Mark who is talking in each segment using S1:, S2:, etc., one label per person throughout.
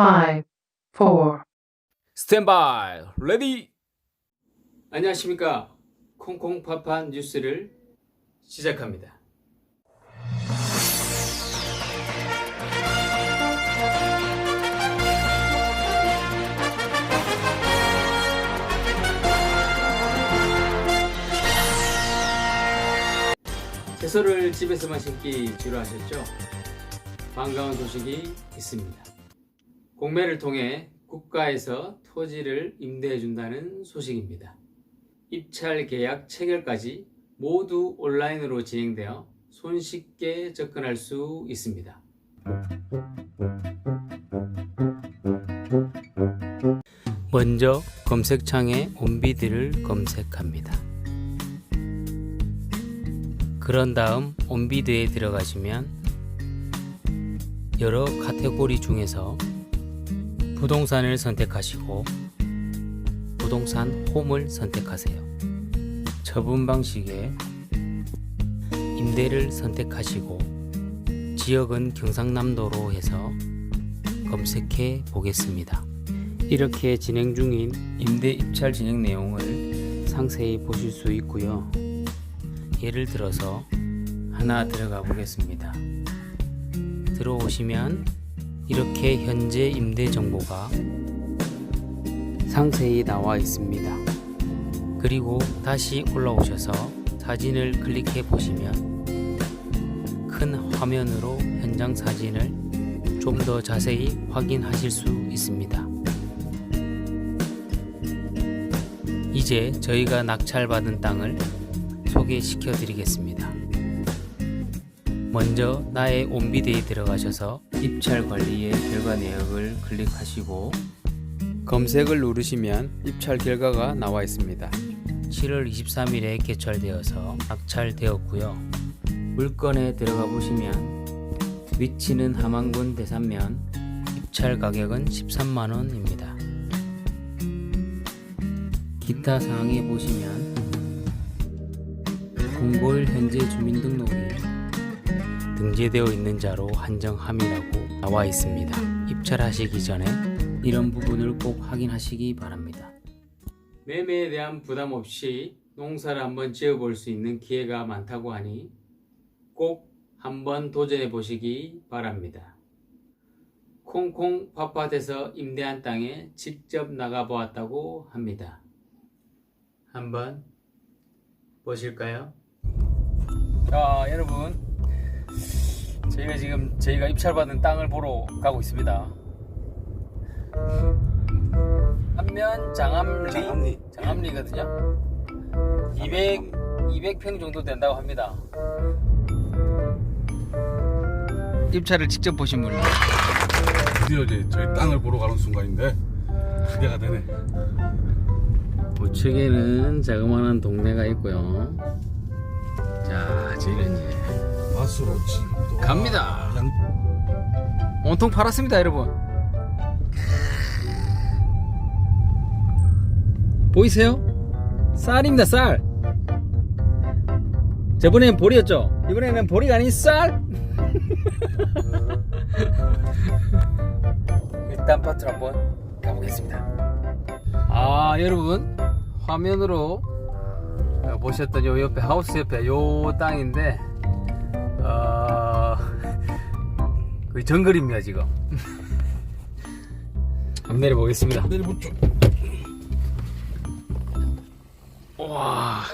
S1: five, four,
S2: 스탠바이 레디 안녕하십니까 콩콩파파 뉴스를 시작합니다 채소를 집에서만 심기 지루하셨죠? 반가운 소식이 있습니다. 공매를 통해 국가에서 토지를 임대해준다는 소식입니다. 입찰 계약 체결까지 모두 온라인으로 진행되어 손쉽게 접근할 수 있습니다. 먼저 검색창에 온비드를 검색합니다. 그런 다음 온비드에 들어가시면 여러 카테고리 중에서 부동산을 선택하시고 부동산 홈을 선택하세요. 처분 방식에 임대를 선택하시고 지역은 경상남도로 해서 검색해 보겠습니다. 이렇게 진행 중인 임대 입찰 진행 내용을 상세히 보실 수 있고요. 예를 들어서 하나 들어가 보겠습니다. 들어오시면 이렇게 현재 임대 정보가 상세히 나와 있습니다. 그리고 다시 올라오셔서 사진을 클릭해 보시면 큰 화면으로 현장 사진을 좀 더 자세히 확인하실 수 있습니다. 이제 저희가 낙찰받은 땅을 소개시켜 드리겠습니다. 먼저 나의 온비데이 들어가셔서 입찰 관리의 결과 내역을 클릭하시고 검색을 누르시면 입찰 결과가 나와 있습니다. 7월 23일에 개찰되어서 낙찰되었고요. 물건에 들어가 보시면 위치는 함안군 대산면 입찰 가격은 13만 원입니다. 기타 사항에 보시면 공고일 현재 주민등록이 등재되어 있는 자로 한정함이라고 나와 있습니다. 입찰하시기 전에 이런 부분을 꼭 확인하시기 바랍니다. 매매에 대한 부담 없이 농사를 한번 지어볼 수 있는 기회가 많다고 하니 꼭 한번 도전해 보시기 바랍니다. 콩콩 팥밭에서 임대한 땅에 직접 나가 보았다고 합니다. 한번 보실까요? 자, 여러분. 저희가 지금 저희가 입찰받은 땅을 보러 가고 있습니다. 한면 장암리
S3: 장암리.
S2: 장암리거든요. 200 200평 정도 된다고 합니다. 입찰을 직접 보신 분이
S3: 드디어 이제 저희 땅을 보러 가는 순간인데 기대가 되네.
S2: 우측에는 자그마한 동네가 있고요. 자, 저희는 이제
S3: 맛으로 지금도
S2: 갑니다.
S3: 양...
S2: 온통 팔았습니다, 여러분. 보이세요? 쌀입니다, 쌀. 저번에는 보리였죠? 이번에는 보리가 아닌 쌀. 일단 파트로 한번 가보겠습니다. 아, 여러분. 화면으로 보셨던 요 옆에 하우스 옆에 요 땅인데, 거의 정글입니다, 지금. 한번 내려보겠습니다.
S3: 내려보죠.
S2: 와.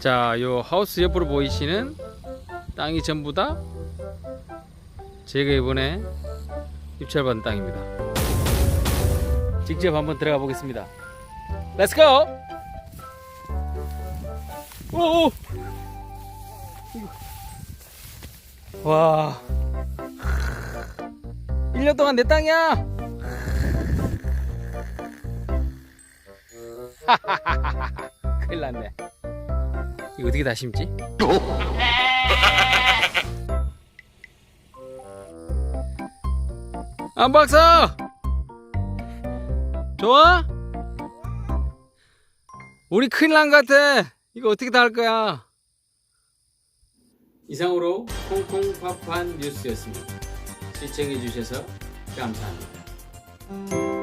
S2: 자, 요 하우스 옆으로 보이시는 땅이 전부 다 제가 이번에 입찰받은 땅입니다. 직접 한번 들어가 보겠습니다. 렛츠 고! 오! 와. 1년 동안 내 땅이야! 큰일 났네. 이거 어떻게 다 심지? 안 박사! 좋아? 우리 큰일 난 것 같아. 이거 어떻게 다 할 거야? 이상으로 콩콩팝판 뉴스였습니다. 시청해 주셔서 감사합니다.